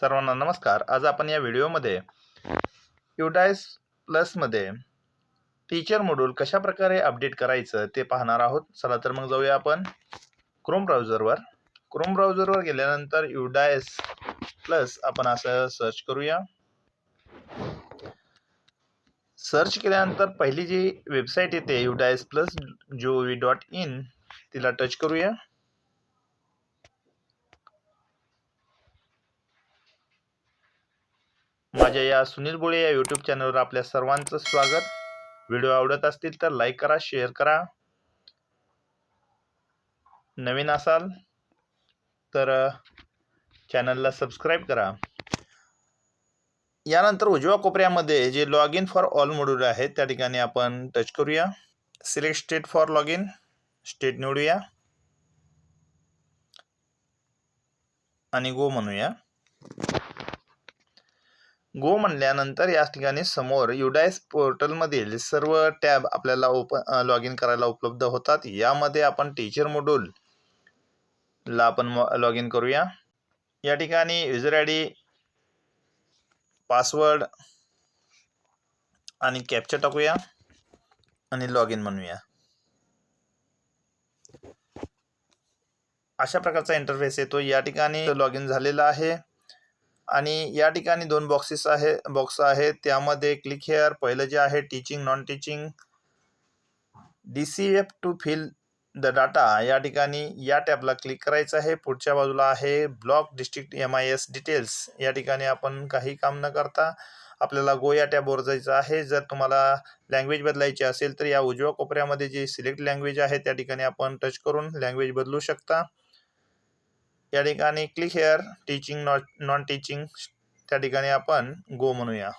सर्वांना नमस्कार. आज आपण या व्हिडिओमध्ये युटायस प्लसमध्ये टीचर मॉड्यूल कशा प्रकारे अपडेट करायचं ते पाहणार आहोत. चला तर मग जाऊया आपण क्रोम ब्राउझरवर क्रोम ब्राउझरवर गेल्यानंतर युडायस प्लस आपण असं सर्च करूया. सर्च केल्यानंतर पहिली जी वेबसाईट येते UDISE plus G O V dot in तिला टच करूया. माझ्या या सुनील बोळे या यूट्यूब चॅनलवर आपल्या सर्वांचं स्वागत. व्हिडिओ आवडत असतील तर लाईक करा शेअर करा. नवीन असाल तर चॅनलला सबस्क्राईब करा. यानंतर उजव्या कोपऱ्यामध्ये जे log in for all module आहे त्या ठिकाणी आपण टच करूया. Select state for log in state निवडूया. आणि गो म्हणूया. गो म्हणल्यानंतर या ठिकाणी समोर युडायस पोर्टलमधील सर्व टॅब आपल्याला ओपन लॉग इन करायला उपलब्ध होतात. यामध्ये आपण टीचर मॉड्यूल ला आपण लॉग इन करूया. या ठिकाणी युजर आय डी पासवर्ड आणि कॅप्चर टाकूया आणि लॉग इन म्हणूया. अशा प्रकारचा इंटरफेस येतो. या ठिकाणी लॉग इन झालेला आहे. आणि या ठिकाणी दोन बॉक्सेस आहे बॉक्स आहे. त्यामध्ये क्लिक हेअर पहिलं जे आहे teaching non teaching D C F to fill the data या ठिकाणी या टॅबला क्लिक करायचं आहे. पुढच्या बाजूला आहे block district M I S details या ठिकाणी आपण काही काम न करता आपल्याला गो या टॅबवर जायचं आहे. जर तुम्हाला लँग्वेज बदलायची असेल तर या उजव्या कोपऱ्यामध्ये जी सिलेक्ट लँग्वेज आहे त्या ठिकाणी आपण टच करून लँग्वेज बदलू शकता. या ठिकाणी click here teaching not non teaching त्या ठिकाणी आपण गो म्हणूया.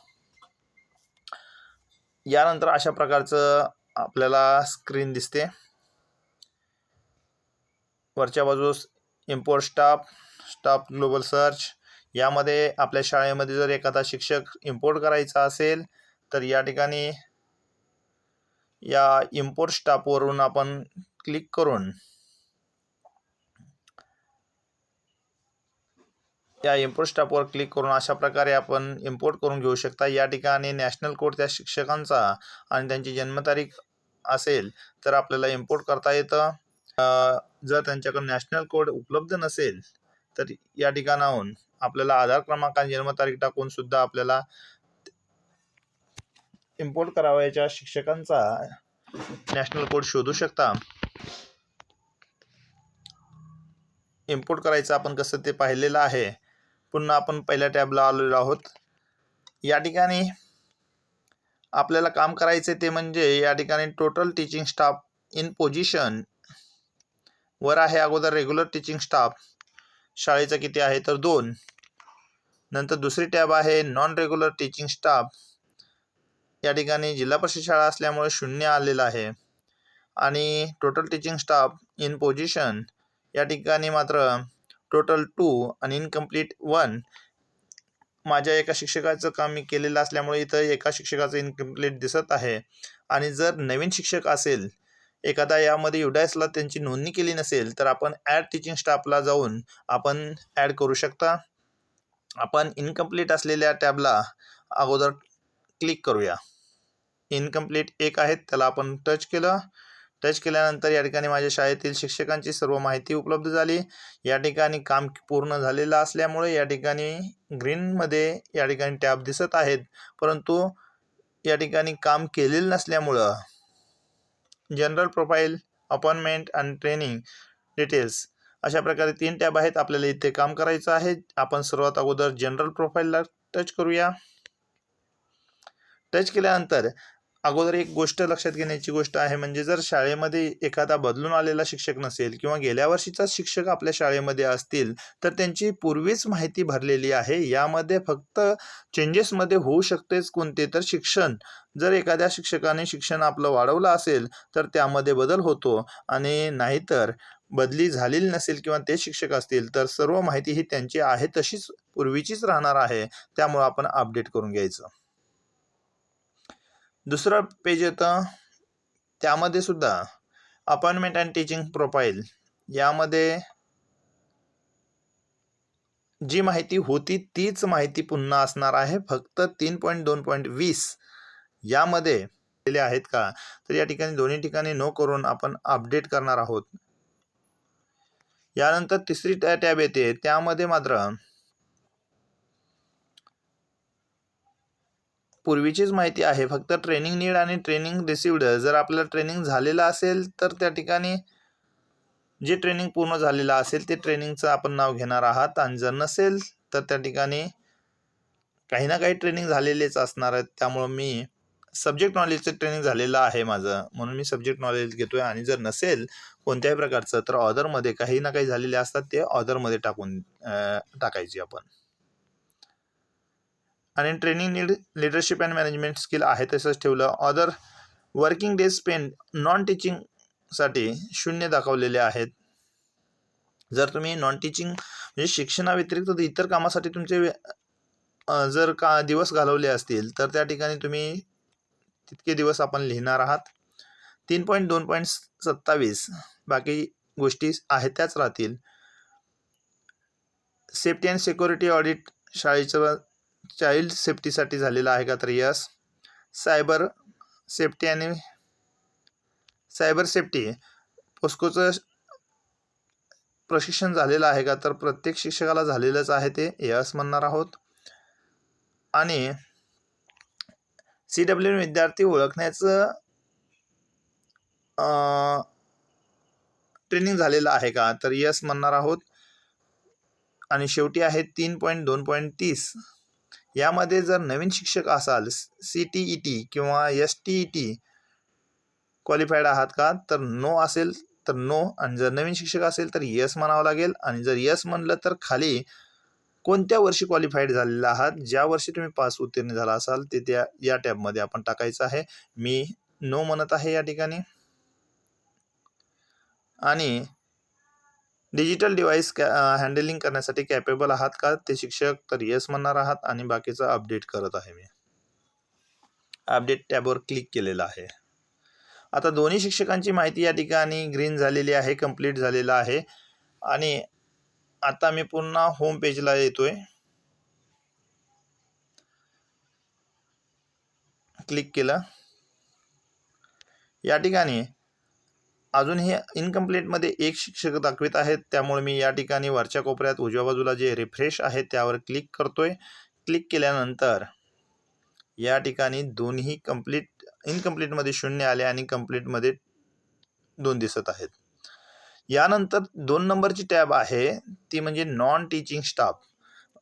यानंतर अशा प्रकारचं आपल्याला स्क्रीन दिसते. वरच्या बाजूस import staff staff global search यामध्ये आपल्या शाळेमध्ये जर एखादा शिक्षक इम्पोर्ट करायचा असेल तर या ठिकाणी या इम्पोर्ट स्टाफवरून आपण क्लिक करून या इम्पोर्ट स्टाफवर क्लिक करून अशा प्रकारे आपण इम्पोर्ट करून घेऊ शकता. या ठिकाणी नॅशनल कोड त्या शिक्षकांचा आणि त्यांची जन्मतारीख असेल तर आपल्याला इम्पोर्ट करता येतं. जर त्यांच्याकडे नॅशनल कोड उपलब्ध नसेल तर या ठिकाणाहून आपल्याला आधार क्रमांक आणि जन्मतारीख टाकून सुद्धा आपल्याला इम्पोर्ट करावयाच्या शिक्षकांचा नॅशनल कोड शोधू शकता. इम्पोर्ट करायचं आपण कसं ते पाहिलेलं आहे. पुन्हा आपण पहिल्या टॅबला आलेलो आहोत. या ठिकाणी आपल्याला काम करायचे ते म्हणजे या ठिकाणी total teaching staff in position वर आहे अगोदर रेग्युलर टीचिंग स्टाफ शाळेचा किती आहे तर दोन. नंतर दुसरी टॅब आहे नॉन रेग्युलर टीचिंग स्टाफ या ठिकाणी जिल्हा परिषद शाळा असल्यामुळे शून्य आलेलं आहे. आणि total teaching staff in position या ठिकाणी मात्र टोटल टू आणि इनकम्प्लीट वन. माझ्या एका शिक्षकाचं काम मी केलेलं असल्यामुळे इथं एका शिक्षकाचं इनकम्प्लीट दिसत आहे. आणि जर नवीन शिक्षक असेल एखादा यामध्ये युडायसला त्यांची नोंदणी केली नसेल तर आपण ॲड टीचिंग स्टाफला जाऊन आपण ॲड करू शकता. आपण इनकम्प्लीट असलेल्या टॅबला अगोदर क्लिक करूया. इनकम्प्लीट एक आहे त्याला आपण टच केलं. टच केल्यानंतर या ठिकाणी माझ्या शाळेतील शिक्षकांची सर्व माहिती उपलब्ध झाली. या ठिकाणी काम पूर्ण झालेलं असल्यामुळे या ठिकाणी ग्रीनमध्ये या ठिकाणी टॅब दिसत आहेत. परंतु या ठिकाणी काम केलेलं नसल्यामुळं जनरल प्रोफाईल अपॉइंटमेंट आणि ट्रेनिंग डिटेल्स अशा प्रकारे तीन टॅब आहेत. आपल्याला इथे काम करायचं आहे. आपण सर्वात अगोदर जनरल प्रोफाईलला टच करूया. टच केल्यानंतर अगोदर एक गोष्ट लक्षात घेण्याची गोष्ट आहे म्हणजे जर शाळेमध्ये एखादा बदलून आलेला शिक्षक नसेल किंवा गेल्या वर्षीचा शिक्षक आपल्या शाळेमध्ये असतील तर त्यांची पूर्वीच माहिती भरलेली आहे. यामध्ये फक्त चेंजेसमध्ये होऊ शकतेच कोणते? तर शिक्षण. जर एखाद्या शिक्षकाने शिक्षण आपलं वाढवलं असेल तर त्यामध्ये बदल होतो. आणि नाहीतर बदली झालेली नसेल किंवा ते शिक्षक असतील तर सर्व माहिती ही त्यांची आहे तशीच पूर्वीचीच राहणार आहे. त्यामुळं आपण अपडेट करून घ्यायचं. दुसरं पेज येतं. त्यामध्ये सुद्धा अपॉइंटमेंट अँड टीचिंग प्रोफाईल यामध्ये जी माहिती होती तीच माहिती पुन्हा असणार आहे. फक्त तीन पॉईंट दोन पॉईंट वीस यामध्ये दिले आहेत का? तर या ठिकाणी दोन्ही ठिकाणी नो करून आपण अपडेट करणार आहोत. यानंतर तिसरी टॅ टॅब येते. त्यामध्ये मात्र पूर्वीचीच माहिती आहे. फक्त ट्रेनिंग नीड आणि ट्रेनिंग रिसिवड जर आपल्याला ट्रेनिंग झालेलं असेल तर त्या ठिकाणी जे ट्रेनिंग पूर्ण झालेलं असेल ते ट्रेनिंगचं आपण नाव घेणार आहात. आणि जर नसेल तर त्या ठिकाणी काही ना काही ट्रेनिंग झालेलेच असणार आहेत. त्यामुळं मी सब्जेक्ट नॉलेजचं ट्रेनिंग झालेलं आहे माझं. म्हणून मी सब्जेक्ट नॉलेज घेतोय. आणि जर नसेल कोणत्याही प्रकारचं तर ऑदरमध्ये काही ना काही झालेले असतात ते ऑदरमध्ये टाकून टाकायची आपण. आणि training need leadership and management skill आहे तसंच ठेवलं. Other working days spend non टीचिंगसाठी शून्य दाखवलेले आहेत. जर तुम्ही नॉन टीचिंग म्हणजे शिक्षणाव्यतिरिक्त इतर कामासाठी तुमचे वे- जर का दिवस घालवले असतील तर त्या ठिकाणी तुम्ही तितके दिवस आपण लिहिणार आहात. तीन पॉईंट दोन पॉईंट सत्तावीस बाकी गोष्टी आहेत त्याच राहतील. सेफ्टी अँड सिक्युरिटी ऑडिट शाळेचं चाइल्ड सेफ्टीसाठी झालेलं आहे का तर यस सायबर सेफ्टी आणि सायबर सेफ्टी पोस्कोचं प्रशिक्षण झालेलं आहे का तर प्रत्येक शिक्षकाला झालेलंच आहे ते यस म्हणणार आहोत. आणि सी डब्ल्यू विद्यार्थी ओळखण्याचं ट्रेनिंग झालेलं आहे का तर यस म्हणणार आहोत. आणि शेवटी आहे तीन पॉईंट दोन पॉईंट तीस. यामध्ये जर नवीन शिक्षक असाल सी टी ई टी किंवा S T E T qualified आहात का तर नो असेल तर नो आणि जर नवीन शिक्षक असेल तर यस म्हणावं लागेल. आणि जर यस म्हणलं तर खाली कोणत्या वर्षी क्वालिफाईड झालेला आहात ज्या वर्षी तुम्ही पास उत्तीर्ण झाला असाल ते त्या या टॅबमध्ये आपण टाकायचं आहे. मी नो म्हणत आहे या ठिकाणी. आणि डिजिटल डिव्हाइस कॅ हँडलिंग करण्यासाठी कॅपेबल आहात का? ते शिक्षक तर येस म्हणणार आहात आणि बाकीचं अपडेट करत आहे मी. अपडेट टॅबवर क्लिक केलेलं आहे. आता दोन्ही शिक्षकांची माहिती या ठिकाणी ग्रीन झालेली आहे कंप्लीट झालेलं आहे. आणि आता मी पुन्हा होम पेजला येतोय. क्लिक केलं. या ठिकाणी अजूनही इनकम्प्लीटमध्ये एक शिक्षक दाखवित आहेत. त्यामुळे मी या ठिकाणी वरच्या कोपऱ्यात उजव्या बाजूला जे रिफ्रेश आहे त्यावर क्लिक करतोय. क्लिक केल्यानंतर या ठिकाणी दोन्ही कंप्लीट इनकम्प्लीटमध्ये शून्य आले आणि कंप्लीटमध्ये दोन दिसत आहेत. यानंतर दोन नंबरची टॅब आहे. ती म्हणजे नॉन टीचिंग स्टाफ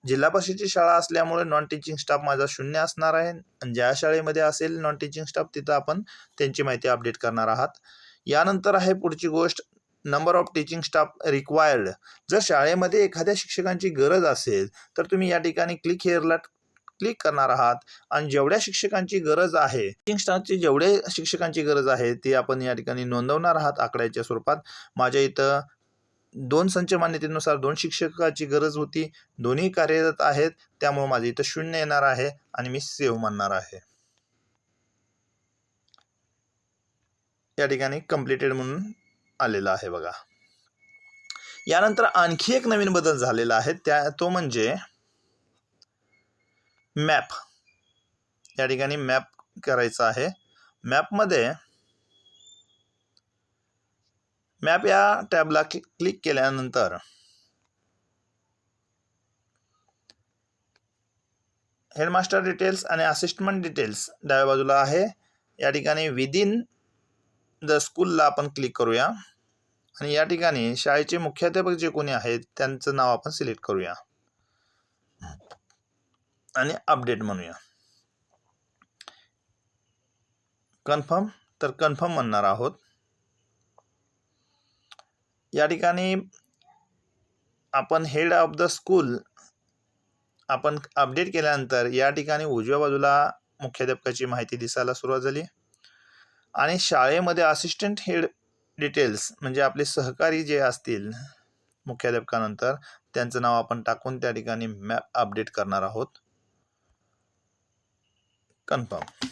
जिल्हा परिषदेची शाळा असल्यामुळे नॉन टीचिंग स्टाफ माझा शून्य असणार आहे. आणि ज्या शाळेमध्ये असेल नॉन टीचिंग स्टाफ तिथं आपण त्यांची माहिती अपडेट करणार आहात. यानंतर आहे पुढची गोष्ट. Number of teaching staff required जर शाळेमध्ये एखाद्या शिक्षकांची गरज असेल तर तुम्ही या ठिकाणी क्लिक हेअरला क्लिक करणार आहात. आणि जेवढ्या शिक्षकांची गरज आहे टीचिंग स्टाफची जेवढे शिक्षकांची गरज आहे ती आपण या ठिकाणी नोंदवणार आहात आकड्याच्या स्वरूपात. माझ्या इथं दोन संच मान्यतेनुसार दोन शिक्षकाची गरज होती. दोन्ही कार्यरत आहेत. त्यामुळे माझे इथं शून्य येणार आहे आणि मी सेव्ह म्हणणार आहे. या ठिकाणी कम्प्लिटेड म्हणून आलेला आहे बघा. यानंतर आणखी एक नवीन बदल झालेला आहे. त्या तो म्हणजे मॅप या ठिकाणी मॅप करायचा आहे. मॅपमध्ये मॅप या टॅबला क्लिक केल्यानंतर हेडमास्टर डिटेल्स आणि असिस्टमेंट डिटेल्स डाव्या बाजूला आहे. या ठिकाणी विदिन द स्कूलला आपण क्लिक करूया. आणि या ठिकाणी शाळेचे मुख्याध्यापक जे कोणी आहेत त्यांचं नाव आपण सिलेक्ट करूया. आणि अपडेट म्हणूया. कन्फर्म? तर कन्फर्म म्हणणार आहोत. या ठिकाणी आपण हेड ऑफ द स्कूल आपण अपडेट केल्यानंतर या ठिकाणी उजव्या बाजूला मुख्याध्यापकाची माहिती दिसायला सुरुवात झाली. आणि शाळेमध्ये असिस्टंट हेड डिटेल्स म्हणजे आपले सहकारी जे असतील मुख्याध्यापकानंतर त्यांचं नाव आपण टाकून त्या ठिकाणी मॅप अपडेट करणार आहोत. कन्फर्म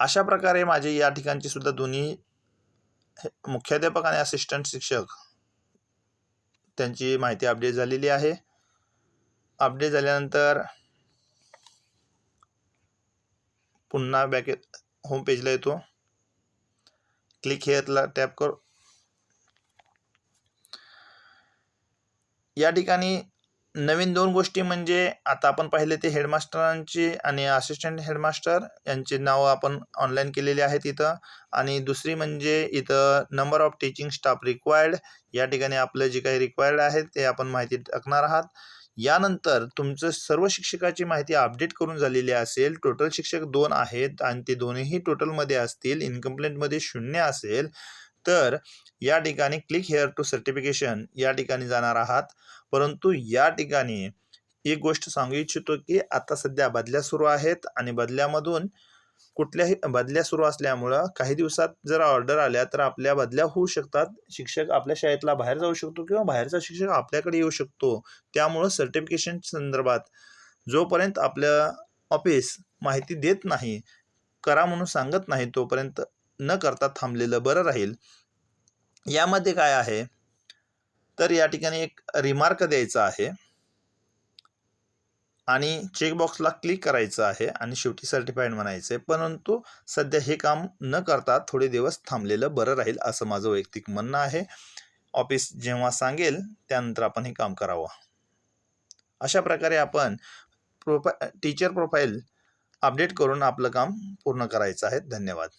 अशा प्रकारे माझे या ठिकाणची सुद्धा दोन्ही मुख्याध्यापक आणि असिस्टंट शिक्षक त्यांची माहिती अपडेट झालेली आहे. अपडेट झाल्यानंतर पुन्हा बॅकेत होम पेजला येतो. क्लिक हेअरला टॅप कर. या ठिकाणी नवीन दोन गोष्टी म्हणजे आता आपण पाहिले ते हेडमास्टरांची आणि असिस्टंट हेडमास्टर यांचे नाव आपण ऑनलाईन केलेले आहेत इथं आणि दुसरी म्हणजे इथं number of teaching staff required या ठिकाणी आपलं जे काही रिक्वायर्ड आहे ते आपण माहिती टाकणार आहात. यानंतर तुमचं सर्व शिक्षकाची माहिती अपडेट करून झालेली असेल. टोटल शिक्षक दोन आहेत आणि ते दोन्ही टोटलमध्ये असतील. इनकम्प्लेंटमध्ये शून्य असेल. तर या ठिकाणी क्लिक हेअर टू सर्टिफिकेशन या ठिकाणी जाणार आहात. परंतु या ठिकाणी एक गोष्ट सांगू इच्छितो की आता सध्या बदल्या सुरू आहेत आणि बदल्यामधून कुठल्याही बदल्या सुरू असल्यामुळं काही दिवसात जर ऑर्डर आल्या तर आपल्या बदल्या होऊ शकतात. शिक्षक आपल्या शाळेतला बाहेर जाऊ शकतो किंवा बाहेरचा शिक्षक आपल्याकडे येऊ शकतो. त्यामुळं सर्टिफिकेशन संदर्भात जोपर्यंत आपलं ऑफिस माहिती देत नाही करा म्हणून सांगत नाही तोपर्यंत न करता थांबलेलं बरं राहील. यामध्ये काय आहे? तर या ठिकाणी एक रिमार्क द्यायचा आहे. आणि चेकबॉक्सला क्लिक करायचं आहे आणि शेवटी सर्टिफाईड म्हणायचं आहे परंतु सध्या हे काम न करता थोडे दिवस थांबलेलं बरं राहील असं माझं वैयक्तिक म्हणणं आहे. ऑफिस जेव्हा सांगेल त्यानंतर आपण हे काम करावं. अशा प्रकारे आपण प्रोफा टीचर प्रोफाईल अपडेट करून आपलं काम पूर्ण करायचं आहे. धन्यवाद.